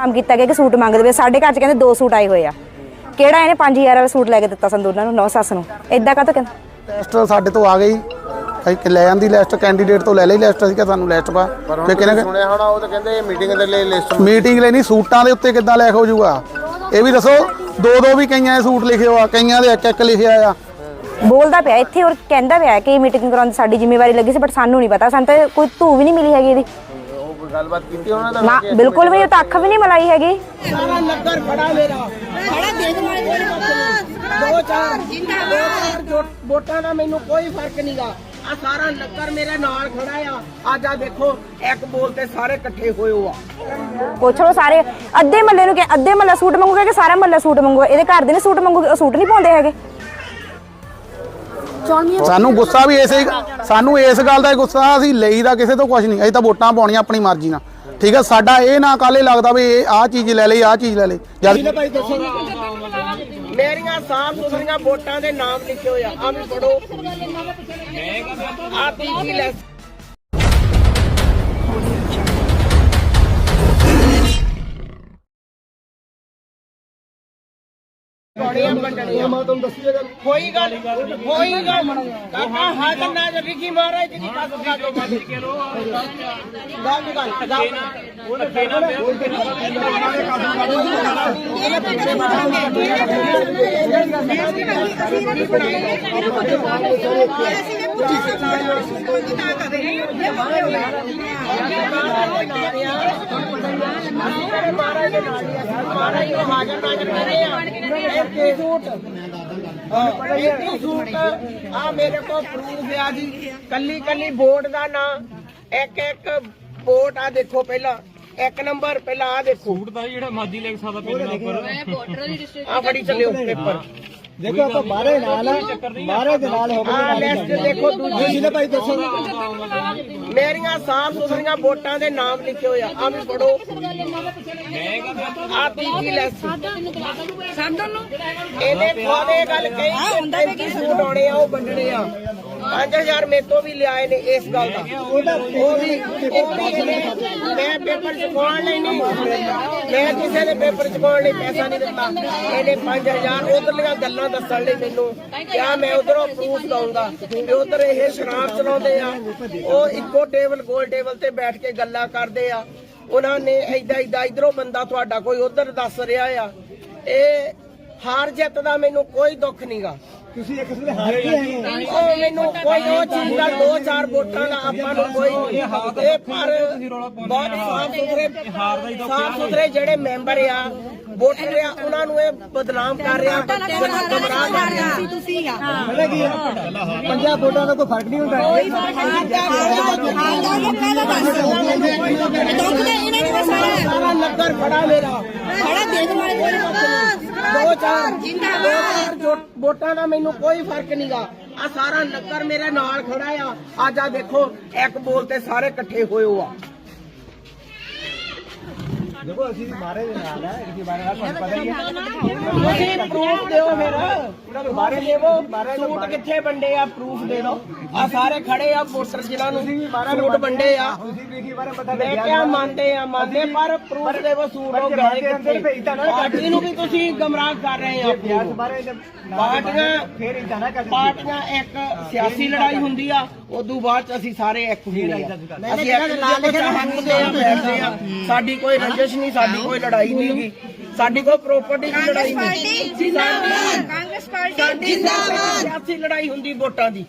ਕੰਮ ਕੀਤਾ ਗਿਆ ਕਿ ਸੂਟ ਮੰਗਦੇ ਵੇ ਸਾਡੇ ਘਰ ਚ ਕਹਿੰਦੇ ਦੋ ਸੂਟ ਆਏ ਹੋਏ ਆ। ਕਿਹੜਾ ਇਹਨੇ 5000 ਵਾਲਾ ਸੂਟ ਲੈ ਕੇ ਦਿੱਤਾ ਸਾਨੂੰ ਦੋਨਾਂ ਨੂੰ ਨੌ ਸੱਸ ਨੂੰ? ਇਦਾਂ ਕਾਹਤੋਂ ਕਹਿੰਦਾ? ਲਿਸਟ ਸਾਡੇ ਤੋਂ ਆ ਗਈ। ਇੱਕ ਲੈ ਜਾਂਦੀ ਲਿਸਟ ਕੈਂਡੀਡੇਟ ਤੋਂ ਲੈ ਲਈ ਲਿਸਟ ਅਸੀਂ ਕਿ ਸਾਨੂੰ ਲਿਸਟ ਪਾ। ਫਿਰ ਕਿਹਨੇ ਸੁਣਿਆ ਹੋਣਾ ਉਹ ਤਾਂ ਕਹਿੰਦੇ ਮੀਟਿੰਗ ਦੇ ਲਈ ਲਿਸਟ ਮੀਟਿੰਗ ਲੈਣੀ ਸੂਟਾਂ ਦੇ ਉੱਤੇ ਕਿੱਦਾਂ ਲਿਖ ਹੋ ਜਾਊਗਾ? ਇਹ ਵੀ ਦੱਸੋ ਦੋ ਦੋ ਵੀ ਕਈਆਂ ਦੇ ਸੂਟ ਲਿਖੇ ਹੋਆ ਕਈਆਂ ਦੇ ਇੱਕ ਇੱਕ ਲਿਖਿਆ ਆ। ਬੋਲਦਾ ਪਿਆ ਇੱਥੇ ਔਰ ਕਹਿੰਦਾ ਪਿਆ ਕਿ ਮੀਟਿੰਗ ਕਰਾਉਣ ਦੀ ਸਾਡੀ ਜ਼ਿੰਮੇਵਾਰੀ ਲੱਗੀ ਸੀ ਬਟ ਸਾਨੂੰ ਨਹੀਂ ਪਤਾ। ਸਾਨੂੰ ਤਾਂ ਕੋਈ ਧੂ ਵੀ ਨਹੀਂ ਮਿਲੀ ਹੈਗੀ ਇਹਦੀ। ਕੋਈ ਗੱਲਬਾਤ ਕੀਤੀ ਉਹਨਾਂ ਦਾ ਨਾ ਬਿਲਕੁਲ ਵੀ ਤਾਂ ਅੱਖ ਵੀ ਨਹੀਂ ਮਲਾਈ ਹੈਗੀ। ਸਾਰਾ ਨਗਰ ਖੜਾ ਮੇਰਾ। ਖੜਾ ਦੇਖ ਮਾਰੇ ਕੋਈ ਦੋ ਚਾਰ ਦੋ ਚਾਰ ਜੋ- ਵੋਟਾਂ ਦਾ ਮੈਨੂੰ ਕੋਈ ਫ਼ਰਕ ਨਹੀਂਗਾ। ਆ ਸਾਰਾ ਨਗਰ ਮੇਰੇ ਨਾਲ ਖੜਾ ਆ। ਅੱਜ ਆ ਦੇਖੋ ਇੱਕ ਬੋਲ ਤੇ ਸਾਰੇ ਇਕੱਠੇ ਹੋਏ ਹੋ ਆ। ਪੁੱਛ ਲਓ ਸਾਰੇ। ਅੱਧੇ ਮੱਲੇ ਨੂੰ ਕਿ ਅੱਧੇ ਮੱਲਾ ਸੂਟ ਮੰਗੂਗਾ ਕਿ ਸਾਰਾ ਮੱਲਾ ਸੂਟ ਮੰਗੂਗਾ? ਇਹਦੇ ਘਰ ਦੇ ਨੇ ਸੂਟ ਮੰਗੂਗੇ? ਉਹ ਸੂਟ ਨਹੀਂ ਪਾਉਂਦੇ ਹੈਗੇ? ਸਾਨੂੰ ਗੁੱਸਾ ਵੀ ਇਸੇ ਸਾਨੂੰ ਇਸ ਗੱਲ ਦਾ ਗੁੱਸਾ ਅਸੀਂ ਲਈਦਾ ਕਿਸੇ ਤੋਂ ਕੁਝ ਨਹੀਂ। ਅਸੀਂ ਤਾਂ ਵੋਟਾਂ ਪਾਉਣੀਆਂ ਆਪਣੀ ਮਰਜ਼ੀ ਨਾਲ। ਠੀਕ ਹੈ ਸਾਡਾ ਇਹ ਨਾ ਕਾਲੇ ਲੱਗਦਾ ਵੀ ਇਹ ਆਹ ਚੀਜ਼ ਲੈ ਲਈ ਆਹ ਚੀਜ਼ ਲੈ ਲਈ। ਜਦ ਭਾਈ ਦੱਸੋ। ਮੇਰੀਆਂ ਸਾਫ਼ ਸੁਥਰੀਆਂ ਵੋਟਾਂ ਦੇ ਨਾਮ ਲਿਖੇ ਹੋਏ ਆ। ਆ ਵੀ ਪੜੋ ਆ ਤੀਜੀ ਲੈ ਬੜੀਆਂ ਮੰਡਣੀਆਂ ਮੈਂ ਤੁਹਾਨੂੰ ਦੱਸੀ ਗੱਲ ਕੋਈ ਗੱਲ ਕੋਈ ਗੱਲ ਕਾਕਾ ਹੱਥ ਨਾ ਜੇ ਲਿਖੀ ਮਾਰੇ ਜੀ ਕਾਕਾ ਕਾਕਾ ਮਾਰ ਕੇ ਲੋ ਗੱਲ ਗੱਲ ਗੱਲ ਮਹਾਰਾਜ ਸੂਟ ਆ ਮੇਰੇ ਕੋਲ ਪ੍ਰੂਫ ਆ ਜੀ ਕੱਲੀ ਕੱਲੀ ਬੋਰਡ ਦਾ ਨਾਂ ਇੱਕ ਇੱਕ ਵੋਟ ਆ ਦੇਖੋ ਪਹਿਲਾਂ ਇੱਕ ਨੰਬਰ ਪਹਿਲਾਂ ਆ ਦੇਖੋ ਸੂਟ ਦਾ ਜਿਹੜਾ ਮਾਦੀ ਲੈ ਸਕਦਾ ਪਹਿਲਾਂ ਉੱਪਰ ਆ ਫੜੀ ਚੱਲਿਓ ਪੇਪਰ ਦੇਖੋ ਆਪਾਂ ਬਾਰੇ ਨਾਲ ਆ ਬਾਰੇ ਦੇ ਨਾਲ ਹੋ ਆ ਲਿਸਟ ਦੇਖੋ ਦੂਜੀ ਭਾਈ ਦੱਸੋ। ਮੇਰੀਆਂ ਸਾਫ਼ ਸੁਥਰੀਆਂ ਵੋਟਾਂ ਦੇ ਨਾਮ ਲਿਖੇ ਹੋਏ ਆ ਆ ਵੀ ਪੜੋ ਆ ਤੀਜੀ ਲਿਸਟ ਇਹਨੇ ਖਵਾਦੇ ਗੱਲ ਕਹੀ ਕਿ ਸੂਟ ਆਉਣੇ ਆ ਉਹ ਵੰਡਣੇ ਆ। 5000 ਮੇਰੇ ਤੋਂ ਵੀ ਲਿਆਏ ਨੇ ਇਸ ਗੱਲ ਦਾ। ਉਹ ਵੀ ਉਹ ਵੀ ਇਹਨੇ- ਮੈਂ ਪੇਪਰ ਚੁਕਾਉਣ ਲਈ ਨਹੀਂ ਮੈਂ ਕਿਸੇ ਦੇ ਪੇਪਰ ਚੁਕਾਉਣ ਲਈ ਪੈਸਾ ਨਹੀਂ ਦਿੱਤਾ। ਇਹਨੇ 5000 ਉਧਰਲੀਆਂ ਗੱਲਾਂ ਦੱਸਣ ਲਈ ਮੈਨੂੰ ਕਿਹਾ ਮੈਂ ਉਧਰੋਂ ਪ੍ਰੂਫ ਦਊਂਗਾ। ਤੇ ਉਧਰ ਇਹ ਸ਼ਰਾਬ ਚਲਾਉਂਦੇ ਆ। ਉਹ ਇੱਕੋ ਟੇਬਲ ਗੋਲ ਟੇਬਲ ਤੇ ਬੈਠ ਕੇ ਗੱਲਾਂ ਕਰਦੇ ਆ। ਉਹਨਾਂ ਨੇ ਐਦਾਂ ਐਦਾਂ ਇਧਰੋਂ ਬੰਦਾ ਤੁਹਾਡਾ ਕੋਈ ਉਧਰ ਦੱਸ ਰਿਹਾ ਆ। ਇਹ ਹਾਰ ਜਿੱਤ ਦਾ ਮੈਨੂੰ ਕੋਈ ਦੁੱਖ ਨਹੀਂਗਾ ਤੁਸੀਂ ਇੱਕ ਦੂਸਰੇ ਹਾਰ ਕੇ ਆਏ ਹੋ। ਉਹ ਮੈਨੂੰ ਕੋਈ ਉਹ ਚੀਜ਼ ਦਾ ਦੋ ਚਾਰ ਵੋਟਾਂ ਦਾ ਆਪਾਂ ਨੂੰ ਕੋਈ ਨਹੀਂ ਇਹ ਪਰ ਬਹੁਤ ਸਾਫ਼ ਸੁਥਰੇ ਸਾਫ਼ ਸੁਥਰੇ ਜਿਹੜੇ ਮੈਂਬਰ ਆ ਵੋਟਰ ਆ ਉਹਨਾਂ ਨੂੰ ਇਹ ਬਦਨਾਮ ਕਰ ਰਿਹਾ ਗਮਰਾਹ ਕਰ ਰਿਹਾ। ਪਤਾ ਕੀ ਹੈ। ਪੰਜਾਬ ਵੋਟਾਂ ਦਾ ਕੋਈ ਫ਼ਰਕ ਨਹੀਂ ਹੁੰਦਾ। ਸਾਰਾ ਨਗਰ ਖੜਾ ਮੇਰਾ। ਖੜਾ ਦੇਖ ਮਾਰੇ। ਦੋ ਚਾਰ ਦੋ ਚਾਰ ਜੋ- ਵੋਟਾਂ ਦਾ ਮੈਨੂੰ ਕੋਈ ਫ਼ਰਕ ਨਹੀਂਗਾ ਆ ਸਾਰਾ ਨਗਰ ਮੇਰੇ ਨਾਲ ਖੜਾ ਆ। ਅੱਜ ਆ ਦੇਖੋ ਇੱਕ ਬੋਲ ਤੇ ਸਾਰੇ ਇਕੱਠੇ ਹੋਏ ਹੋ ਆ ਦੇਖੋ ਅਸੀਂ ਮਾਰੇ ਦੇ ਨਾਲ ਆ ਕਿਸੇ ਬਾਰੇ ਨਾਲ ਤੁਹਾਨੂੰ ਪਤਾ ਹੀ ਹੈ ਤੁਸੀਂ ਪ੍ਰੂਫ ਦਿਓ ਮੇਰਾ ਬਾਰੇ ਦੇਵੋ ਸੂਟ ਕਿੱਥੇ ਵੰਡੇ ਆ? ਪ੍ਰੂਫ ਦੇ ਦਿਓ। ਆ ਸਾਰੇ ਖੜੇ ਆ ਵੋਟਰ ਜਿਨ੍ਹਾਂ ਨੂੰ ਸੂਟ ਵੰਡੇ ਆ। ਤੁਸੀਂ ਵੀ ਕੀ ਬਾਰੇ ਪਤਾ ਮੈਂ ਕਿਹਾ ਮੰਨਦੇ ਆ ਮੰਨਦੇ। ਪਰ ਪ੍ਰੂਫ ਦੇਵੋ ਸੂਟ ਉਹ ਗਏ ਕਿੱਥੇ ਪਾਰਟੀ ਨੂੰ ਵੀ ਤੁਸੀਂ ਗਮਰਾਹ ਕਰ ਰਹੇ ਆ ਪਾਰਟੀਆਂ ਫੇਰ ਇਦਾਂ ਨਾ ਕਰ ਪਾਰਟੀਆਂ ਇੱਕ ਸਿਆਸੀ ਲੜਾਈ ਹੁੰਦੀ ਆ ਉਦੋਂ ਬਾਅਦ ਚ ਅਸੀਂ ਸਾਰੇ ਇੱਕ ਹੁੰਦੇ ਆ। ਅਸੀਂ ਇੱਕ ਦੂਜੇ ਨੂੰ ਚਾਹਦੇ ਆ। ਬੈਠਦੇ ਆ। ਸਾਡੀ ਕੋਈ ਰੰਜਿਸ਼ ਨਹੀਂ ਸਾਡੀ ਕੋਈ ਲੜਾਈ ਨਹੀਂ ਗੀ ਸਾਡੀ ਕੋਈ ਪ੍ਰਾਪਰਟੀ ਦੀ ਲੜਾਈ ਨਹੀਂ। ਜਿੰਦਾਬਾਦ। Congress party? ਜਿੰਦਾਬਾਦ। ਸਿਆਸੀ ਲੜਾਈ ਹੁੰਦੀ ਵੋਟਾਂ ਦੀ।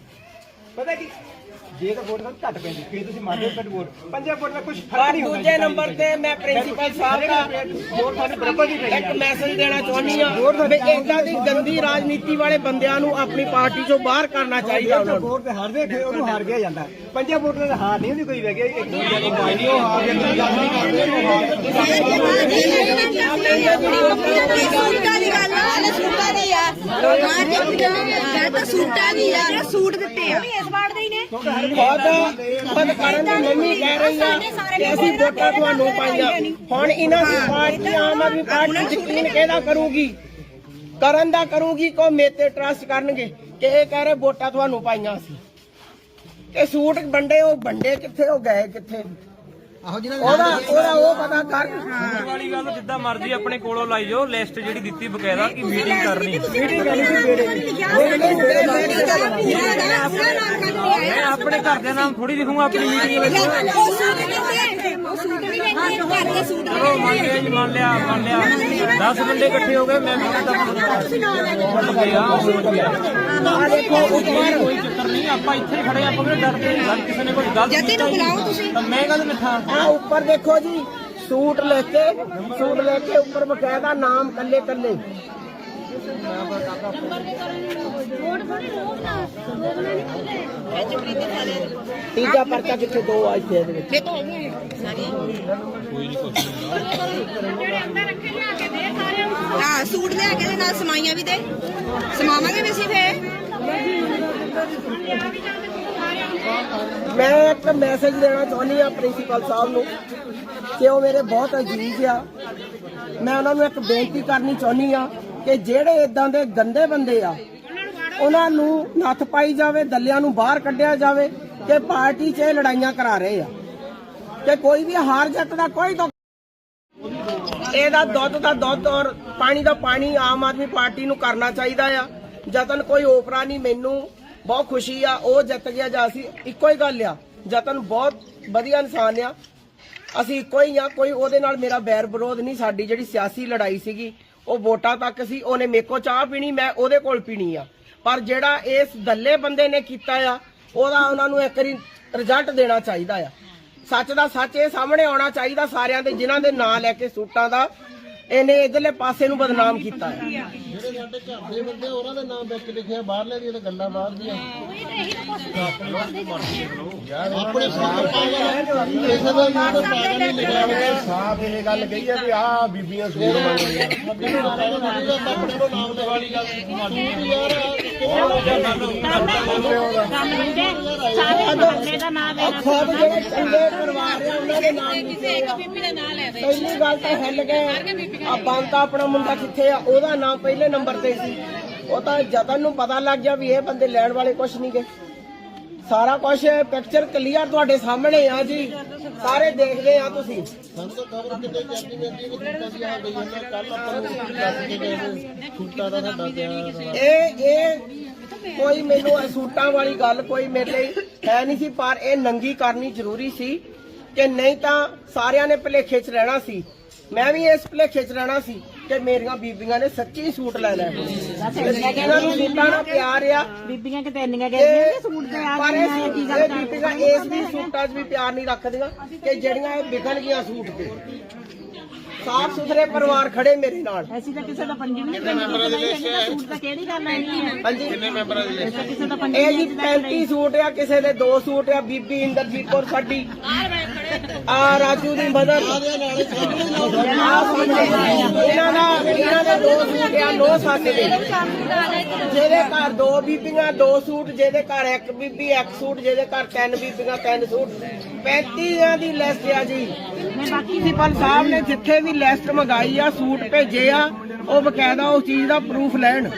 ਪਤਾ ਕੀ? ਜੇ ਤਾਂ ਵੋਟ ਘੱਟ ਪੈਂਦੀ ਫਿਰ ਤੁਸੀਂ ਮੰਨਦੇ ਹੋ ਘੱਟ ਵੋਟ ਪੰਜਾਬ ਵੋਟ ਨਾਲ ਕੁਝ ਫ਼ਰਕ ਨਹੀਂ ਹੁੰਦਾ ਦੂਜੇ ਨੰਬਰ ਤੇ ਮੈਂ ਪ੍ਰਿੰਸੀਪਲ ਸਾਹਿਬ ਦਾ ਵੋਟ ਸਾਡੇ ਬਰਾਬਰ ਦੀ ਪਈ ਇੱਕ ਮੈਸੇਜ ਦੇਣਾ ਚਾਹੁੰਦੀ ਆ ਵੀ ਏਦਾਂ ਦੀ ਗੰਦੀ ਰਾਜਨੀਤੀ ਵਾਲੇ ਬੰਦਿਆਂ ਨੂੰ ਆਪਣੀ ਪਾਰਟੀ ਚੋਂ ਬਾਹਰ ਕਰਨਾ ਚਾਹੀਦਾ ਉਹਨਾਂ ਨੂੰ ਵੋਟ ਤੇ ਹਾਰਦੇ ਫਿਰ ਉਹਨੂੰ ਹਾਰ ਗਿਆ ਜਾਂਦਾ ਪੰਜਾਬ ਵੋਟ ਨਾਲ ਹਾਰ ਨਹੀਂ ਹੁੰਦੀ ਕੋਈ ਵੈਗੇ ਇੱਕ ਦੂਜੇ ਦੀ ਪਾਰਟੀ ਉਹ ਹਾਰ ਗਿਆ ਤੁਸੀਂ ਗੱਲ ਨਹੀਂ ਕਰਦੇ ਉਹ ਹਾਰ ਗਿਆ ਸੂਟ ਦਿੱਤੇ ਆ। ਇਸ ਵਾਰ ਦੇ ਹੀ ਨੇ ਖੁਦ ਖੁਦ ਕਰਨ ਦੀ ਮੰਮੀ ਕਹਿ ਰਹੀ ਆ ਕਿ ਅਸੀਂ ਵੋਟਾਂ ਤੁਹਾਨੂੰ ਪਾਈਆਂ। ਹੁਣ ਇਹਨਾਂ ਦੀ ਪਾਰਟੀ ਆਮ ਆਦਮੀ ਪਾਰਟੀ ਯਕੀਨ ਕਿਹਦਾ ਕਰੂਗੀ? ਕਰਨ ਦਾ ਕਰੂਗੀ ਕੋ ਮੇਤੇ ਟਰਸਟ ਕਰਨਗੇ ਕਿ ਇਹ ਕਹਿ ਰਹੇ ਵੋਟਾਂ ਤੁਹਾਨੂੰ ਪਾਈਆਂ ਸੀ ਤੇ ਸੂਟ ਵੰਡੇ ਉਹ ਵੰਡੇ ਕਿੱਥੇ ਉਹ ਗਏ ਕਿੱਥੇ? ਉਹਦਾ ਉਹਦਾ ਉਹ ਪਤਾ ਕਰ ਸੂਟ ਵਾਲੀ ਗੱਲ ਜਿੱਦਾਂ ਮਰਜ਼ੀ ਆਪਣੇ ਕੋਲੋਂ ਲਾਈ ਜਾਓ ਲਿਸਟ ਜਿਹੜੀ ਦਿੱਤੀ ਬਕਾਇਦਾ ਕਿ ਮੀਟਿੰਗ ਕਰਨੀ ਮੈਂ ਆਪਣੇ ਘਰ ਦੇ ਨਾਮ ਥੋੜੀ ਲਿਖੂੰਗਾ ਆਪਣੀ ਮੀਟਿੰਗ ਵਿੱਚ ਚਲੋ ਮੰਨ ਲਿਆ ਜੀ ਮੰਨ ਲਿਆ ਮੰਨ ਲਿਆ 10 ਬੰਦੇ ਇਕੱਠੇ ਹੋ ਗਏ ਮੈਂ ਵੀ ਤਾਂ ਕੋਈ ਚੱਕਰ ਨਹੀਂ ਆਪਾਂ ਇੱਥੇ ਖੜੇ ਆਪਾਂ ਕਿਹੜੇ ਡਰਦੇ ਨਹੀਂ ਗੱਲ ਕਿਸੇ ਨੇ ਕੋਈ ਗਲਤ ਜੱਤੀ ਨੂੰ ਬੁਲਾਓ ਤੁਸੀਂ। ਤਾਂ ਮੈਂ ਕਦ ਮਿੱਠਾ ਆ ਉੱਪਰ ਦੇਖੋ ਜੀ ਸੂਟ ਲੈ ਕੇ ਸੂਟ ਲੈ ਕੇ ਉੱਪਰ ਬਕਾਇਦਾ ਨਾਮ ਕੱਲੇ ਕੱਲੇ ਤੀਜਾ ਪਰਚਾ ਕਿੱਥੇ ਦੋ ਆ ਇੱਥੇ ਇਹਦੇ ਵਿੱਚ। ਹਾਂ ਸੂਟ ਲਿਆ ਕੇ ਦੇ ਨਾਲ ਸਮਾਈਆਂ ਵੀ ਦੇ। ਸਮਾਵਾਂਗੇ ਵੀ ਅਸੀਂ ਫੇਰ। ਮੈਂ ਇੱਕ ਮੈਸੇਜ ਦੇਣਾ ਚਾਹੁੰਦੀ ਆ ਪ੍ਰਿੰਸੀਪਲ ਸਾਹਿਬ ਨੂੰ ਕਿ ਉਹ ਮੇਰੇ ਬਹੁਤ ਅਜ਼ੀਜ਼ ਆ। ਮੈਂ ਉਹਨਾਂ ਨੂੰ ਇੱਕ ਬੇਨਤੀ ਕਰਨੀ ਚਾਹੁੰਦੀ ਆ ਕਿ ਜਿਹੜੇ ਇਦਾਂ ਦੇ ਗੰਦੇ ਬੰਦੇ ਆ, ਉਹਨਾਂ ਨੂੰ ਨੱਥ ਪਾਈ ਜਾਵੇ, ਦੱਲਿਆਂ ਨੂੰ ਬਾਹਰ ਕੱਢਿਆ ਜਾਵੇ ਕਿ ਪਾਰਟੀ 'ਚ ਇਹ ਲੜਾਈਆਂ ਕਰਾ ਰਹੇ ਆ। ਕਿ ਕੋਈ ਵੀ ਹਾਰ ਜਿੱਤ ਦਾ ਕੋਈ ਦੁੱਖ ਇਹਦਾ ਦੁੱਧ ਦਾ ਦੁੱਧ ਔਰ ਪਾਣੀ ਦਾ ਪਾਣੀ ਆਮ ਆਦਮੀ ਪਾਰਟੀ ਨੂੰ ਕਰਨਾ ਚਾਹੀਦਾ ਆ। ਜਤਨ ਕੋਈ ਓਪਰਾ ਨਹੀਂ, ਮੈਨੂੰ ਬਹੁਤ ਖੁਸ਼ੀ ਆ, ਉਹ ਜਿੱਤ ਗਿਆ ਜਾਂ ਅਸੀਂ ਇੱਕੋ ਹੀ ਗੱਲ ਆ। ਜਤਨ ਬਹੁਤ ਵਧੀਆ ਇਨਸਾਨ ਆ। ਅਸੀਂ ਇੱਕੋ ਹੀ ਆ, ਕੋਈ ਉਹਦੇ ਨਾਲ ਮੇਰਾ ਬੈਰ ਵਿਰੋਧ ਨਹੀਂ, ਸਾਡੀ ਜਿਹੜੀ ਸਿਆਸੀ ਲੜਾਈ ਸੀਗੀ ਉਹ ਵੋਟਾਂ ਤੱਕ ਸੀ, ਉਹਨੇ ਮੇਕੋ ਚਾਹ ਪੀਣੀ, ਮੈਂ ਉਹਦੇ ਕੋਲ ਪੀਣੀ ਆ। ਪਰ ਜਿਹੜਾ ਇਸ ਦੱਲੇ ਬੰਦੇ ਨੇ ਕੀਤਾ ਆ, ਉਹਦਾ ਉਹਨਾਂ ਨੂੰ ਇੱਕ ਵਾਰੀ ਰਿਜ਼ਲਟ ਦੇਣਾ ਚਾਹੀਦਾ ਆ। ਸੱਚ ਦਾ ਸੱਚ ਇਹ ਸਾਹਮਣੇ ਆਉਣਾ ਚਾਹੀਦਾ ਸਾਰਿਆਂ ਦੇ, ਜਿਨ੍ਹਾਂ ਦੇ ਨਾਂ ਲੈ ਕੇ ਸੂਟਾਂ ਦਾ ਇਹਨੇ ਇਧਰਲੇ ਪਾਸੇ ਨੂੰ ਬਦਨਾਮ ਕੀਤਾ ਹੈ। ਜਿਹੜੇ ਸਾਡੇ ਘਰ ਦੇ ਬੰਦੇ ਉਹਨਾਂ ਦੇ ਨਾਮ ਵਿੱਚ ਲਿਖਿਆ ਬਾਹਰਲੇ ਦੀਆਂ ਤਾਂ ਗੱਲਾਂ ਬਾਹਰ ਦੀਆਂ। ਯਾਰ ਆਪਣੇ ਸਾਹ ਕਿਸੇ ਦਾ ਨਾਮ ਤਾਂ ਪਾਗਲ ਨਹੀਂ ਲਿਖਿਆ। ਹੋਇਆ ਸਾਫ਼ ਇਹ ਗੱਲ ਕਹੀ ਆ ਵੀ ਆਹ ਬੀਬੀਆਂ ਸੂਟ ਮੰਗਦੀਆਂ ਆਪਣੇ ਨੂੰ ਨਾਮ ਦੇ ਵਾਲੀ ਗੱਲ ਉਹ ਖੁਦ ਜਿਹੜੇ ਚੰਗੇ ਪਰਿਵਾਰ ਆ ਉਹਨਾਂ ਦੇ ਨਾਮ ਲਿਖੇ ਆ ਪਹਿਲੀ ਗੱਲ ਤਾਂ ਹਿੱਲ ਗਏ ਆ ਬੰਤਾ ਆਪਣਾ ਮੁੰਡਾ ਕਿੱਥੇ ਆ ਉਹਦਾ ਨਾਮ ਪਹਿਲੇ ਨੰਬਰ ਤੇ ਸੀ ਉਹ ਤਾਂ ਜਤਨ ਨੂੰ ਪਤਾ ਲੱਗ ਗਿਆ ਵੀ ਇਹ ਬੰਦੇ ਲੈਣ ਵਾਲੇ ਕੁਛ ਨਹੀਂ ਗਏ ਸਾਰਾ ਕੁਝ ਪਿਕਚਰ ਕਲੀਅਰ ਤੁਹਾਡੇ ਸਾਹਮਣੇ ਆ ਜੀ। ਸਾਰੇ ਦੇਖਦੇ ਆ ਤੁਸੀਂ। ਸਾਨੂੰ ਤਾਂ ਖਬਰ ਕਿਤੇ ਚੱਲਦੀ ਮਿਲਦੀ ਕਿ ਸੂਟਾਂ ਦੀ ਆ ਗਈ ਹੈ ਕੱਲ ਆਪਾਂ ਨੂੰ ਦੱਸ ਕੇ ਗਏ ਨੇ ਸੂਟਾਂ ਦਾ ਸਾਡਾ ਤਿਆਰ ਇਹ ਇਹ ਕੋਈ ਮੈਨੂੰ ਸੂਟਾਂ ਵਾਲੀ ਗੱਲ ਕੋਈ ਮੇਰੇ ਲਈ ਹੈ ਨਹੀਂ ਸੀ ਪਰ ਇਹ ਨੰਗੀ ਕਰਨੀ ਜ਼ਰੂਰੀ ਸੀ ਕਿ ਨਹੀਂ ਤਾਂ ਸਾਰਿਆਂ ਨੇ ਭਲੇਖੇ 'ਚ ਰਹਿਣਾ ਸੀ। ਮੈਂ ਵੀ ਇਸ ਭਲੇਖੇ 'ਚ ਰਹਿਣਾ ਸੀ। ਕਿ ਮੇਰੀਆਂ ਬੀਬੀਆਂ ਨੇ ਸੱਚੀ ਸੂਟ ਲੈ ਲੈ ਇਹਨਾਂ ਨੂੰ ਸੂਟਾਂ ਨਾਲ ਪਿਆਰ ਆ। ਬੀਬੀਆਂ ਕਿਤੇ ਇੰਨੀਆਂ ਗਈਆਂ ਸੂਟ ਤੇ ਆ ਪਰ ਇਹ ਕੀ ਗੱਲ ਇਹ ਬੀਬੀਆਂ ਇਸ ਵੀ ਸੂਟਾਂ 'ਚ ਵੀ ਪਿਆਰ ਨਹੀਂ ਰੱਖਦੀਆਂ ਕਿ ਜਿਹੜੀਆਂ ਇਹ ਵਿਕਣ ਗਈਆਂ ਸੂਟ ਤੇ। ਸਾਫ਼ ਸੁਥਰੇ ਪਰਿਵਾਰ ਖੜੇ ਮੇਰੇ ਨਾਲ। ਐਸੀ ਤਾਂ ਕਿਸੇ ਦਾ ਪੰਜੀ ਨਹੀਂ ਕਿੰਨੇ ਮੈਂਬਰਾਂ ਦੀ ਲਿਸਟ ਹੈ? ਸੂਟ ਤਾਂ ਕਿਹੜੀ ਗੱਲ ਹੈ? ਨਹੀਂ ਹੈ? ਹਾਂਜੀ ਕਿਸੇ ਦਾ ਪੰਜੀ ਇਹ ਜੀ 35 ਸੂਟ ਆ ਕਿਸੇ ਦੇ ਦੋ ਸੂਟ ਆ ਬੀਬੀ ਇੰਦਰਜੀਤ ਕੌਰ ਸਾਡੀ। ਆ ਰਾਜੂ ਦੀ ਮਦਰ ਇਹਨਾਂ ਦਾ ਇਹਨਾਂ ਦੇ ਦੋ ਸੂਟ ਆ ਨੋ ਸੱਸ ਦੇ। ਜਿਹਦੇ ਘਰ ਦੋ ਬੀਬੀਆਂ ਦੋ ਸੂਟ ਜਿਹਦੇ ਘਰ ਇੱਕ ਬੀਬੀ ਇੱਕ ਸੂਟ ਜਿਹਦੇ ਘਰ ਤਿੰਨ ਬੀਬੀਆਂ ਤਿੰਨ ਸੂਟ। 35 ਦੀ ਲਿਸਟ ਆ ਜੀ। ਪ੍ਰਿੰਸੀਪਲ ਸਾਹਿਬ ਨੇ ਜਿੱਥੇ ਵੀ ਲਿਸਟ ਮੰਗਾਈ ਆ, ਸੂਟ ਭੇਜੇ ਆ, ਉਹ ਬਕਾਇਦਾ ਉਸ ਚੀਜ਼ ਦਾ ਪ੍ਰੂਫ ਲੈਣ।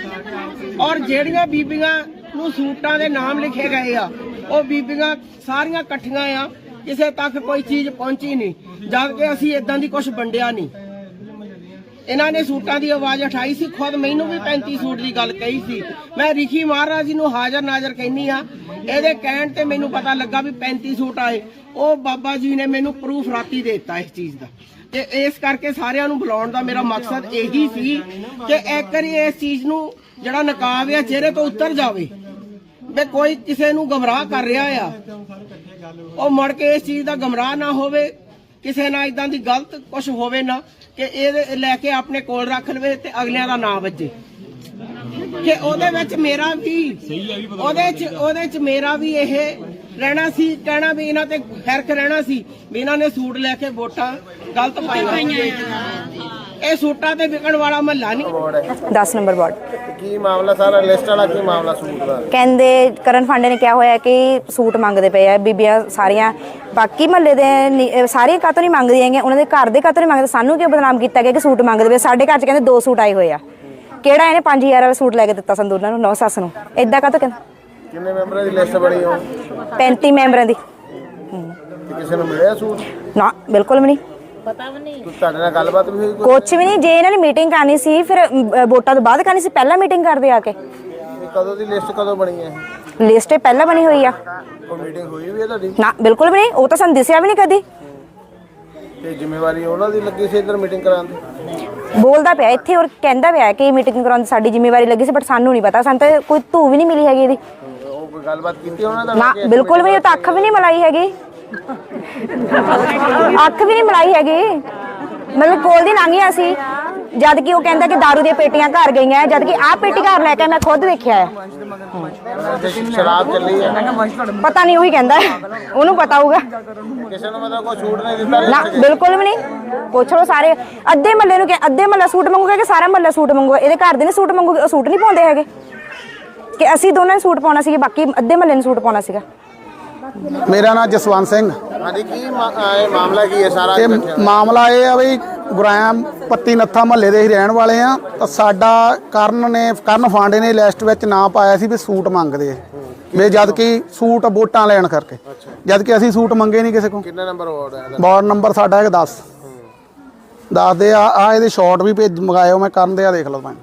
ਔਰ ਜਿਹੜੀਆਂ ਬੀਬੀਆਂ ਨੂੰ ਸੂਟਾਂ ਦੇ ਨਾਮ ਲਿਖੇ ਗਏ ਆ, ਉਹ ਬੀਬੀਆਂ ਸਾਰੀਆਂ ਇਕੱਠੀਆਂ ਆ, ਕਿਸੇ ਤੱਕ ਕੋਈ ਚੀਜ਼ ਪਹੁੰਚੀ ਨਹੀਂ, ਜਦ ਕਿ ਅਸੀਂ ਇਦਾਂ ਦੀ ਕੁਝ ਵੰਡਿਆ ਨਹੀਂ। ਇਹਨਾਂ ਨੇ ਸੂਟਾਂ ਦੀ ਆਵਾਜ਼ ਉਠਾਈ ਸੀ, ਖੁਦ ਮੈਨੂੰ ਵੀ 35 ਸੂਟ ਦੀ ਗੱਲ ਕਹੀ ਸੀ। ਮੈਂ ਰਿਖੀ ਮਹਾਰਾਜ ਜੀ ਨੂੰ ਹਾਜ਼ਰ ਨਾਜ਼ਰ ਕਹਿੰਨੀ ਆ, ਇਹਦੇ ਕਹਿਣ ਤੇ ਮੈਨੂੰ ਪਤਾ ਲੱਗਾ ਵੀ 35 ਸੂਟ ਆਏ, ਉਹ ਬਾਬਾ ਜੀ ਨੇ ਮੈਨੂੰ ਪ੍ਰੂਫ ਰਾਤੀ ਦੇ ਦਿੱਤਾ ਇਸ ਚੀਜ਼ ਦਾ। ਤੇ ਇਸ ਕਰਕੇ ਸਾਰਿਆਂ ਨੂੰ ਬੁਲਾਉਣ ਦਾ ਮੇਰਾ ਮਕਸਦ ਇਹੀ ਸੀ ਕਿ ਇੱਕ ਵਾਰੀ ਇਸ ਚੀਜ਼ ਨੂੰ ਜਿਹੜਾ ਨਕਾਬ ਆ, ਚਿਹਰੇ ਤੋਂ ਉਤਰ ਜਾਵੇ। ਵੀ ਕੋਈ ਕਿਸੇ ਨੂੰ ਗਮਰਾਹ ਕਰ ਰਿਹਾ ਆ। ਉਹ ਮੁੜ ਕੇ ਇਸ ਚੀਜ਼ ਦਾ ਗਮਰਾਹ ਨਾ ਹੋਵੇ, ਕਿਸੇ ਨਾਲ ਇਦਾਂ ਦੀ ਗਲਤ ਕੁਝ ਹੋਵੇ ਨਾ, ਕਿ ਇਹ ਲੈ ਕੇ ਆਪਣੇ ਕੋਲ ਰੱਖ ਲਵੇ ਤੇ ਅਗਲਿਆਂ ਦਾ ਨਾਂ ਵੱਜੇ। ਕਿ ਉਹਦੇ ਵਿੱਚ ਮੇਰਾ ਵੀ, ਉਹਦੇ ਚ ਉਹਦੇ ਚ ਮੇਰਾ ਵੀ ਇਹ ਰਹਿਣਾ ਸੀ ਕਹਿਣਾ ਵੀ ਇਹਨਾਂ ਤੇ ਫ਼ਰਕ ਰਹਿਣਾ ਸੀ ਵੀ ਇਹਨਾਂ ਨੇ ਸੂਟ ਲੈ ਕੇ ਵੋਟਾਂ ਗਲਤ ਪਾਈਆਂ। ਇਹ ਸੂਟਾਂ ਤੇ ਵਿਕਣ ਵਾਲਾ ਮਹੱਲਾ ਨਹੀਂ। 10 ਨੰਬਰ ਵਾਰਡ। ਕੀ ਮਾਮਲਾ ਸਾਰਾ ਲਿਸਟ ਵਾਲਾ ਕੀ ਮਾਮਲਾ ਸੂਟ ਦਾ? ਕਹਿੰਦੇ ਕਰਨ ਫਾਂਡੇ ਨੇ ਕਿਹਾ ਹੋਇਆ ਕਿ ਸੂਟ ਮੰਗਦੇ ਪਏ ਆ ਬੀਬੀਆਂ ਸਾਰੀਆਂ। ਬਾਕੀ ਮਹੱਲੇ ਦੇ ਨੀ- ਅਹ ਸਾਰੀਆਂ ਕਾਤੋਂ ਨਹੀਂ ਮੰਗਦੀਆਂ ਹੈਗੀਆਂ ਉਹਨਾਂ ਦੇ ਘਰ ਦੇ ਕਾਤੋਂ ਨਹੀਂ ਮੰਗਦੇ? ਸਾਨੂੰ ਕਿਉਂ ਬਦਨਾਮ ਕੀਤਾ ਗਿਆ ਕਿ ਸੂਟ ਮੰਗਦੇ ਪਏ? ਸਾਡੇ ਘਰ 'ਚ ਕਹਿੰਦੇ ਦੋ ਸੂਟ ਆਏ ਹੋਏ ਆ। ਕਿਹੜਾ ਇਹਨੇ 5000 ਵਾਲਾ ਸੂਟ ਲੈ ਕੇ ਦਿੱਤਾ ਸੰਦੂਰ ਨੂੰ ਨੌ ਸੱਸ ਨੂੰ? ਇਦਾਂ ਕਾਤੋਂ ਕਹਿੰਦੇ? ਕਿੰਨੇ ਮੈਂਬਰਾਂ ਦੀ ਲਿਸਟ ਬਣੀ ਹੋ 35 ਮੈਂਬਰਾਂ ਦੀ। ਤੇ ਕਿਸੇ ਨੂੰ ਮਿਲਿਆ ਸੂਟ? ਨਾ ਬਿਲਕੁਲ ਵੀ ਨਹੀਂ। ਤੁਹਾਡੇ ਨਾਲ ਗੱਲਬਾਤ ਵੀ ਹੋਈ ਕੁਛ ਵੀ ਨਹੀਂ ਜੇ ਇਹਨਾਂ ਨੇ ਮੀਟਿੰਗ ਕਰਨੀ ਸੀ ਫਿਰ ਅਮ, ਵੋਟਾਂ ਤੋਂ ਬਾਅਦ ਕਰਨੀ ਸੀ ਪਹਿਲਾਂ ਮੀਟਿੰਗ ਕਰਦੇ ਆ ਕੇ। ਕੋਈ? ਕਦੋਂ ਦੀ ਲਿਸਟ ਕਦੋਂ ਬਣੀ ਹੈ? ਲਿਸਟ ਇਹ ਪਹਿਲਾਂ ਬਣੀ ਹੋਈ ਆ। ਕੋਈ ਮੀਟਿੰਗ ਹੋਈ ਵੀ ਹੈ ਤੁਹਾਡੀ? ਨਾ ਬਿਲਕੁਲ ਵੀ ਨਹੀਂ ਉਹ ਤਾਂ ਸਾਨੂੰ ਦਿਸਿਆ ਵੀ ਨਹੀਂ ਕਦੀ। ਤੇ ਜ਼ਿੰਮੇਵਾਰੀ ਉਹਨਾਂ ਦੀ ਲੱਗੀ ਸੀ ਇੱਧਰ ਮੀਟਿੰਗ ਕਰਾਉਣ ਦੀ? ਬੋਲਦਾ ਪਿਆ ਇੱਥੇ ਔਰ ਕਹਿੰਦਾ ਪਿਆ ਕਿ ਮੀਟਿੰਗ ਕਰਾਉਣ ਦੀ ਸਾਡੀ ਜ਼ਿੰਮੇਵਾਰੀ ਲੱਗੀ ਸੀ ਬਟ ਸਾਨੂੰ ਨਹੀਂ ਪਤਾ ਸਾਨੂੰ ਤਾਂ ਕੋਈ ਧੂ ਵੀ ਨਹੀਂ ਮਿਲੀ ਹੈਗੀ ਇਹਦੀ। ਕੋਈ ਗੱਲਬਾਤ ਕੀਤੀ ਉਹਨਾਂ ਦਾ ਨਾ ਬਿਲਕੁਲ ਵੀ ਨਹੀਂ ਤਾਂ ਅੱਖ ਵੀ ਨਹੀਂ ਮਲਾਈ ਹੈਗੀ। ਅੱਖ ਵੀ ਨਹੀਂ ਮਲਾਈ ਹੈਗੀ। ਮਤਲਬ ਕੋਲ ਦੀ ਲੰਘੀਆਂ ਸੀ। ਜਦ ਕਿ ਉਹ ਕਹਿੰਦਾ ਕਿ दारू ਦੀਆਂ ਪੇਟੀਆਂ ਘਰ ਗਈਆਂ ਜਦ ਕਿ ਆਹ ਪੇਟੀ ਘਰ ਲੈ ਕੇ ਮੈਂ ਖੁਦ ਦੇਖਿਆ ਹੈ ਸ਼ਰਾਬ ਚੱਲੀ ਹੈ। ਪਤਾ ਨਹੀਂ ਉਹੀ ਕਹਿੰਦਾ। ਉਹਨੂੰ ਪਤਾ ਹੋਊਗਾ। ਕਿਸੇ ਨੂੰ ਮਤਲਬ ਕੋਈ ਛੂਟ ਨਹੀਂ ਦਿੱਤਾ ਨਾ ਬਿਲਕੁਲ ਵੀ ਨਹੀਂ। ਪੁੱਛ ਲਓ ਸਾਰੇ। ਅੱਧੇ ਮੱਲੇ ਨੂੰ ਕਿ ਅੱਧੇ ਮੱਲਾ ਸੂਟ ਮੰਗੂਗਾ ਕਿ ਸਾਰਾ ਮੱਲਾ ਸੂਟ ਮੰਗੂਗਾ? ਇਹਦੇ ਘਰ ਦੇ ਨੇ ਸੂਟ ਮੰਗੂਗੇ? ਉਹ ਸੂਟ ਨਹੀਂ ਪਾਉਂਦੇ ਹੈਗੇ। ਕਿ ਅਸੀਂ ਦੋਨਾਂ ਨੇ ਸੂਟ ਪਾਉਣਾ ਸੀ ਬਾਕੀ ਅੱਧੇ ਮੱਲੇ ਨੂੰ ਸੂਟ ਪਾਉਣਾ ਸੀਗਾ। ਮੇਰਾ ਨਾਮ ਜਸਵੰਤ ਸਿੰਘ। ਹਾਂਜੀ ਕੀ ਮਾ- ਮਾਮਲਾ ਕੀ ਹੈ ਸਾਰਾ? ਇਹ ਮਾਮਲਾ ਇਹ ਆ ਵੀ ਗੁਰਾਮ ਪੱਤੀ ਨੱਥਾ ਮਹੱਲੇ ਦੇ ਹੀ ਰਹਿਣ ਵਾਲੇ ਆ ਤਾਂ ਸਾਡਾ ਕਰਨ ਨੇ ਕਰਨ ਫਾਂਡੇ ਨੇ ਲਿਸਟ ਵਿੱਚ ਨਾਂ ਪਾਇਆ ਸੀ ਵੀ ਸੂਟ ਮੰਗਦੇ ਆ। ਵੀ ਜਦ ਕਿ ਸੂਟ ਵੋਟਾਂ ਲੈਣ ਕਰਕੇ। ਜਦ ਕਿ ਅਸੀਂ ਸੂਟ ਮੰਗੇ ਨਹੀਂ ਕਿਸੇ ਕੋਲ। ਕਿੰਨਾ ਨੰਬਰ ਵਾਰਡ ਹੈ? ਵਾਰਡ ਨੰਬਰ ਸਾਡਾ ਹੈਗਾ 10 ਦੱਸ। ਦੇ ਆ ਆ ਇਹਦੇ ਸ਼ਾਰਟ ਵੀ ਭੇਜ ਮੰਗਾਇਓ ਮੈਂ ਕਰਨ ਦੇ ਆ ਦੇਖ ਲਓ ਭਾਈ।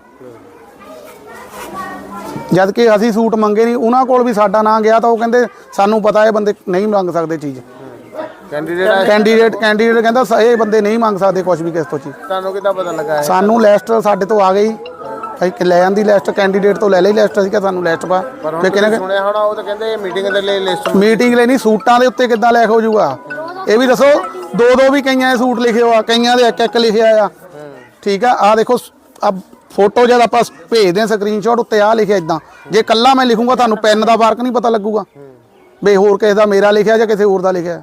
ਜਦ ਕਿ ਅਸੀਂ ਸੂਟ ਮੰਗੇ ਨਹੀਂ ਉਹਨਾਂ ਕੋਲ ਵੀ ਸਾਡਾ ਨਾਂ ਗਿਆ ਤਾਂ ਉਹ ਕਹਿੰਦੇ ਸਾਨੂੰ ਪਤਾ ਇਹ ਬੰਦੇ ਨਹੀਂ ਮੰਗ ਸਕਦੇ ਚੀਜ਼। ਕੈਂਡੀਡੇਟ ਕੈਂਡੀਡੇਟ ਕੈਂਡੀਡੇਟ ਕਹਿੰਦਾ ਸ- ਇਹ ਬੰਦੇ ਨਹੀਂ ਮੰਗ ਸਕਦੇ ਕੁਝ ਵੀ ਕਿਸ ਤੋਂ ਚੀਜ਼। ਤੁਹਾਨੂੰ ਕਿੱਦਾਂ ਪਤਾ ਲੱਗਾ ਹੈ ਸਾਨੂੰ ਲਿਸਟ ਸਾਡੇ ਤੋਂ ਆ ਗਈ। ਅਸੀਂ ਕਿ ਲੈ ਜਾਂਦੀ ਲਿਸਟ ਕੈਂਡੀਡੇਟ ਤੋਂ ਲੈ ਲਈ ਲਿਸਟ ਅਸੀਂ ਕਿ ਸਾਨੂੰ ਲਿਸਟ ਪਾ। ਪਰ ਹੁਣ ਤੇ ਤੁਸੀਂ ਕਿਹਨੇ ਸੁਣਿਆ ਹੋਣਾ ਉਹ ਤਾਂ ਕਹਿੰਦੇ ਮੀਟਿੰਗ ਦੇ ਲਈ ਲਿਸਟ ਮੀਟਿੰਗ ਲੈਣੀ ਸੂਟਾਂ ਦੇ ਉੱਤੇ ਕਿੱਦਾਂ ਲਿਖ ਹੋ ਜਾਊਗਾ? ਇਹ ਵੀ ਦੱਸੋ ਦੋ ਦੋ ਵੀ ਕਈਆਂ ਦੇ ਸੂਟ ਲਿਖੇ ਹੋ ਆ ਕਈਆਂ ਦੇ ਇੱਕ ਇੱਕ ਲਿਖਿਆ ਆ। ਠੀਕ ਆ ਆ ਦੇਖੋ ਆ ਫੋਟੋ ਜਦ ਆਪਾਂ ਭੇਜਦੇ ਆ ਸਕਰੀਨਸ਼ਾਟ ਉੱਤੇ ਆ ਲਿਖਿਆ ਇਦਾਂ ਜੇ ਕੱਲਾ ਮੈਂ ਲਿਖੂੰਗਾ ਤੁਹਾਨੂੰ ਪੈਨ ਦਾ ਫ਼ਰਕ ਨਹੀਂ ਪਤਾ ਲੱਗੂਗਾ। ਬਈ ਹੋਰ ਕਿਸੇ ਦਾ ਮੇਰਾ ਲਿਖਿਆ ਜਾਂ ਕਿਸੇ ਹੋਰ ਦਾ ਲਿਖਿਆ।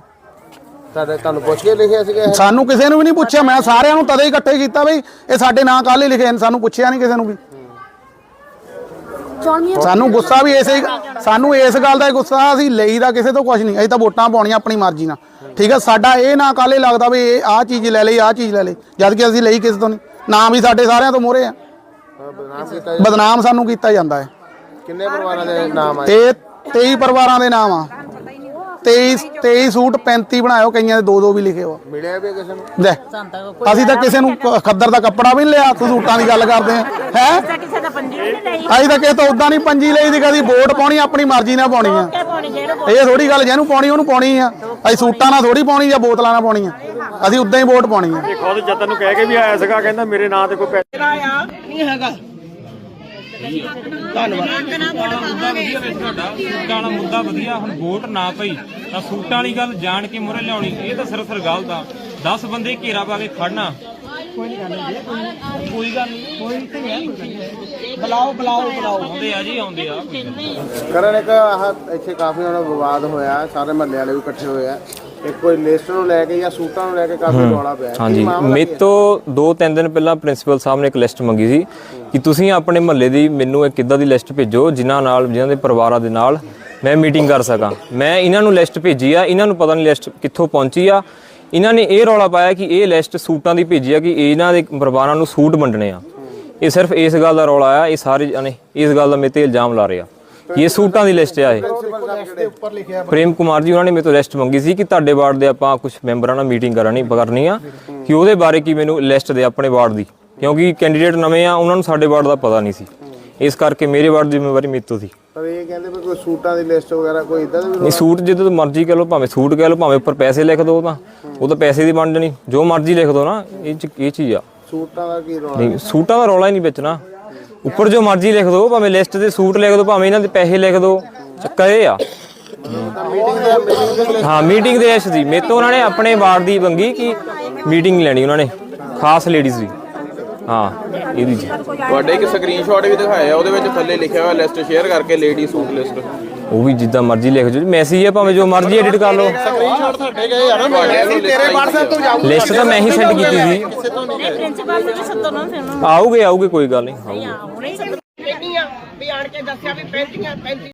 ਤੁਹਾਡੇ ਤੁਹਾਨੂੰ ਪੁੱਛ ਕੇ ਲਿਖਿਆ ਸੀਗਾ? ਸਾਨੂੰ ਕਿਸੇ ਨੂੰ ਵੀ ਨਹੀਂ ਪੁੱਛਿਆ ਮੈਂ ਸਾਰਿਆਂ ਨੂੰ ਤਦੇ ਹੀ ਇਕੱਠੇ ਕੀਤਾ ਬਈ ਇਹ ਸਾਡੇ ਨਾਂ ਕੱਲ ਹੀ ਲਿਖੇ ਨੇ ਸਾਨੂੰ ਪੁੱਛਿਆ ਨਹੀਂ ਕਿਸੇ ਨੂੰ ਵੀ। ਸਾਨੂੰ ਗੁੱਸਾ ਵੀ ਇਸੇ ਸਾਨੂੰ ਇਸ ਗੱਲ ਦਾ ਹੀ ਗੁੱਸਾ ਅਸੀਂ ਲਈ ਦਾ ਕਿਸੇ ਤੋਂ ਕੁਝ ਨਹੀਂ ਅਸੀਂ ਤਾਂ ਵੋਟਾਂ ਪਾਉਣੀਆਂ ਆਪਣੀ ਮਰਜ਼ੀ ਨਾਲ। ਠੀਕ ਹੈ ਸਾਡਾ ਇਹ ਨਾ ਕਾਲੇ ਲੱਗਦਾ ਵੀ ਇਹ ਆਹ ਚੀਜ਼ ਲੈ ਲਈ ਆਹ ਚੀਜ਼ ਲੈ ਲਈ ਜਦ ਕਿ ਅਸੀਂ ਲਈ ਕਿਸੇ ਤੋਂ ਨਹੀਂ। ਨਾਮ ਵੀ ਸਾਡੇ ਸਾਰਿਆਂ ਤੋਂ ਮੋਰੇ ਆ। ਬਦਨਾਮ ਕੀਤਾ ਬਦਨਾਮ ਸਾਨੂੰ ਕੀਤਾ ਜਾਂਦਾ ਹੈ। ਕਿੰਨੇ ਪਰਿਵਾਰਾਂ ਦੇ ਨਾਮ ਆਏ ਇਹ? 23 ਪਰਿਵਾਰਾਂ ਦੇ ਨਾਮ ਆ। 23 23 ਸੂਟ 35 ਬਣਾਇਓ ਕਈਆਂ ਦੇ ਦੋ ਦੋ ਵੀ ਲਿਖੇ ਹੋ। ਮਿਲਿਆ ਵੀ ਕਿਸੇ ਨੂੰ? ਲੈ ਅਸੀਂ ਤਾਂ ਕਿਸੇ ਨੂੰ ਕ- ਖੱਦਰ ਦਾ ਕੱਪੜਾ ਵੀ ਨੀ ਲਿਆ ਤੂੰ ਸੂਟਾਂ ਦੀ ਗੱਲ ਕਰਦੇ ਆ ਹੈ? ਕਿਸੇ ਦਾ ਪੰਜੀ ਵੀ ਨਹੀਂ ਲਈ ਅਸੀਂ ਤਾਂ ਕਿਸੇ ਤੋਂ ਉਦਾਂ ਨਹੀਂ ਪੰਜੀ ਲਈ ਦੀ ਕਦੀ ਵੋਟ ਪਾਉਣੀ ਆਪਣੀ ਮਰਜ਼ੀ ਨਾਲ ਪਾਉਣੀ ਆ। ਕਿ ਪਾਉਣੀ ਜਿਹੜੇ ਇਹ ਥੋੜੀ ਗੱਲ ਜਿਹਨੂੰ ਪਾਉਣੀ ਉਹਨੂੰ ਪਾਉਣੀ ਆ। ਅਸੀਂ ਸੂਟਾਂ ਨਾਲ ਥੋੜੀ ਪਾਉਣੀ ਜਾਂ ਬੋਤਲਾਂ ਨਾਲ ਪਾਉਣੀ ਆ। ਅਸੀਂ ਉਦਾਂ ਹੀ ਵੋਟ ਪਾਉਣੀ ਆ। ਖੁਦ ਜਤਨ ਨੂੰ ਕਹਿ ਕੇ ਵੀ ਆਇਆ ਸੀਗਾ ਕਹਿੰਦਾ ਮੇਰੇ ਨਾਂ ਤੇ ਕੋਈ ਪੈਸੇ ਆਇਆ ਨਹੀਂ ਹੈਗਾ। ਸੂਟਾਂ ਵਾਲਾ ਮੁੱਦਾ ਵਧੀਆ ਹੁਣ ਵੋਟ ਨਾ ਪਈ ਤਾਂ ਸੂਟਾਂ ਵਾਲੀ ਗੱਲ ਜਾਣ ਕੇ ਮੁਰੇ ਲਿਆਉਣੀ ਇਹ ਤਾਂ ਸਿਰਫ ਫਿਰ ਗਲਤ ਆ। 10 ਬੰਦੇ ਘੇਰਾ ਪਾ ਕੇ ਖੜਨਾ। ਕੋਈ ਗੱਲ ਨਹੀਂ ਬੁਲਾਓ ਬੁਲਾਓ ਬੁਲਾਓ। ਆਉਂਦੇ ਆ ਜੀ ਆਉਂਦੇ ਆ। ਕੋਈ ਗੱਲ ਨੀ। ਕਰਨ ਇੱਕ ਆਹ ਇੱਥੇ ਕਾਫੀ ਹੁਣ ਵਿਵਾਦ ਹੋਇਆ ਸਾਰੇ ਮਹੱਲੇ ਵਾਲੇ ਵੀ ਇਕੱਠੇ ਹੋਏ ਆ। ਇੱਕ ਕੋਈ ਲਿਸਟ ਨੂੰ ਲੈ ਕੇ ਜਾਂ ਸੂਟਾਂ ਨੂੰ ਲੈ ਕੇ ਕਾਫੀ ਰੌਲਾ ਪਿਆ। ਕੀ ਹਾਂਜੀ। ਮਾਮਲਾ ਕੀ ਮੇਰੇ ਹੈ? ਤੋਂ ਦੋ ਤਿੰਨ ਦਿਨ ਪਹਿਲਾਂ ਪ੍ਰਿੰਸੀਪਲ ਸਾਹਿਬ ਨੇ ਇੱਕ ਲਿਸਟ ਮੰਗੀ ਸੀ ਕਿ ਤੁਸੀਂ ਆਪਣੇ ਮਹੱਲੇ ਦੀ ਮੈਨੂੰ ਇੱਕ ਕਿੱਦਾਂ ਦੀ ਲਿਸਟ ਭੇਜੋ ਜਿਨ੍ਹਾਂ ਨਾਲ ਜਿਨ੍ਹਾਂ ਦੇ ਪਰਿਵਾਰਾਂ ਦੇ ਨਾਲ ਮੈਂ ਮੀਟਿੰਗ ਕਰ ਸਕਾਂ। ਮੈਂ ਇਹਨਾਂ ਨੂੰ ਲਿਸਟ ਭੇਜੀ ਆ ਇਹਨਾਂ ਨੂੰ ਪਤਾ ਨਹੀਂ ਲਿਸਟ ਕਿੱਥੋਂ ਪਹੁੰਚੀ ਆ। ਇਹਨਾਂ ਨੇ ਇਹ ਰੌਲਾ ਪਾਇਆ ਕਿ ਇਹ ਲਿਸਟ ਸੂਟਾਂ ਦੀ ਭੇਜੀ ਆ ਕਿ ਇਹਨਾਂ ਦੇ ਪਰਿਵਾਰਾਂ ਨੂੰ ਸੂਟ ਵੰਡਣੇ ਆ। ਇਹ ਸਿਰਫ ਇਸ ਗੱਲ ਦਾ ਰੌਲਾ ਆ ਇਹ ਸਾਰੇ ਜਣੇ ਇਸ ਗੱਲ ਦਾ ਮੇਰੇ ਤੇ ਇਲਜ਼ਾਮ ਲਾ ਰਹੇ ਆ। ਇਹ ਸੂਟਾਂ ਦੀ ਲਿਸਟ ਆ ਇਹ। ਪ੍ਰੇਮ ਕੁਮਾਰ ਜੀ ਉਹਨਾਂ ਨੇ ਮੇਰੇ ਤੋਂ ਲਿਸਟ ਮੰਗੀ ਸੀ ਕਿ ਤੁਹਾਡੇ ਵਾਰਡ ਦੇ ਆਪਾਂ ਕੁਝ ਮੈਂਬਰਾਂ ਨਾਲ ਮੀਟਿੰਗ ਕਰਨੀ ਕਰਨੀ ਆ ਕਿ ਉਹਦੇ ਬਾਰੇ ਕੀ ਮੈਨੂੰ ਲਿਸਟ ਦੇ ਆਪਣੇ ਵਾਰਡ ਦੀ। ਕਿਉਂਕਿ ਕੈਂਡੀਡੇਟ ਨਵੇਂ ਆ ਉਹਨਾਂ ਨੂੰ ਸਾਡੇ ਵਾਰਡ ਦਾ ਪਤਾ ਨਹੀਂ ਸੀ। ਇਸ ਕਰਕੇ ਮੇਰੇ ਵਾਰਡ ਦੀ ਜ਼ਿੰਮੇਵਾਰੀ ਮੇਰੇ ਤੋਂ ਸੀ। ਪਰ ਇਹ ਕਹਿੰਦੇ ਵੀ ਕੋਈ ਸੂਟਾਂ ਦੀ ਲਿਸਟ ਵਗੈਰਾ ਕੋਈ ਇਦਾਂ ਦਾ ਵੀ ਨਹੀਂ ਸੂਟ ਜਿੱਦੋਂ ਮਰਜ਼ੀ ਕਹਿ ਲਓ ਭਾਵੇਂ ਸੂਟ ਕਹਿ ਲਓ ਭਾਵੇਂ ਉੱਪਰ ਪੈਸੇ ਲਿਖ ਦਿਓ ਤਾਂ। ਉਹ ਤਾਂ ਪੈਸੇ ਦੀ ਬਣ ਜਾਣੀ ਜੋ ਮਰਜ਼ੀ ਲਿਖ ਦਿਓ ਨਾ ਇਹ ਚ ਇਹ ਚੀਜ਼ ਆ। ਸੂਟਾਂ ਦਾ ਕੀ ਰੌਲਾ? ਨਹੀਂ ਸੂਟਾਂ ਦਾ ਰੌਲਾ ਹੀ ਨਹੀਂ ਵਿੱਚ ਨਾ। ਉੱਪਰ ਜੋ ਮਰਜ਼ੀ ਲਿਖ ਦਿਓ, ਭਾਵੇਂ ਲਿਸਟ ਦੇ ਸੂਟ ਲਿਖ ਦਿਓ, ਭਾਵੇਂ ਇਹਨਾਂ ਦੇ ਪੈਸੇ ਲਿਖ ਦਿਓ, ਚੱਕਰ ਇਹ ਆ। ਮੀਟਿੰਗ ਹਾਂ ਮੀਟਿੰਗ ਦੇ ਐਸ਼ ਦੀ। ਮੇਰੇ ਉਹਨਾਂ ਨੇ ਆਪਣੇ ਵਾਰਡ ਦੀ ਮੰਗੀ ਕਿ ਮੀਟਿੰਗ ਲੈਣੀ ਉਹਨਾਂ ਨੇ, ਖਾਸ ਲੇਡੀਜ਼ ਦੀ। ਹਾਂ, ਇਹਦੀ ਜੀ। ਤੁਹਾਡੇ ਇੱਕ ਸਕਰੀਨਸ਼ਾਟ ਵੀ ਦਿਖਾਇਆ, ਉਹਦੇ ਵਿੱਚ ਥੱਲੇ ਲਿਖਿਆ ਹੋਇਆ ਲਿਸਟ ਸ਼ੇਅਰ ਕਰਕੇ ਲੇਡੀ ਸੂਟ ਲਿਸਟ ਉਹ ਵੀ ਜਿੱਦਾਂ ਮਰਜ਼ੀ ਲਿਖ ਜੋ। ਮੈਸੇਜ ਹੈ ਭਾਵੇਂ ਜੋ ਮਰਜ਼ੀ ਐਡਿਟ ਕਰ ਲਓ। ਸਕਰੀਨਸ਼ਾਟ ਤੁਹਾਡੇ ਗਏ ਆ ਨਾ ਤੇਰੇ WhatsApp ਤੋਂ ਜਾਊ ਲਿਸਟ ਤਾਂ ਮੈਂ ਹੀ ਸੈਂਡ ਕੀਤੀ ਸੀ। ਨਹੀਂ ਪ੍ਰਿੰਸੀਪਲ ਨੂੰ ਸੱਦੋ ਨਾ ਫਿਰ ਉਹਨਾਂ। ਆਉਗੇ ਆਉਗੇ ਕੋਈ ਗੱਲ ਨਹੀਂ ਸੱਦੋ। ਵੀ ਆਣ ਕੇ ਦੱਸਿਆ ਵੀ ਪੈਂਤੀ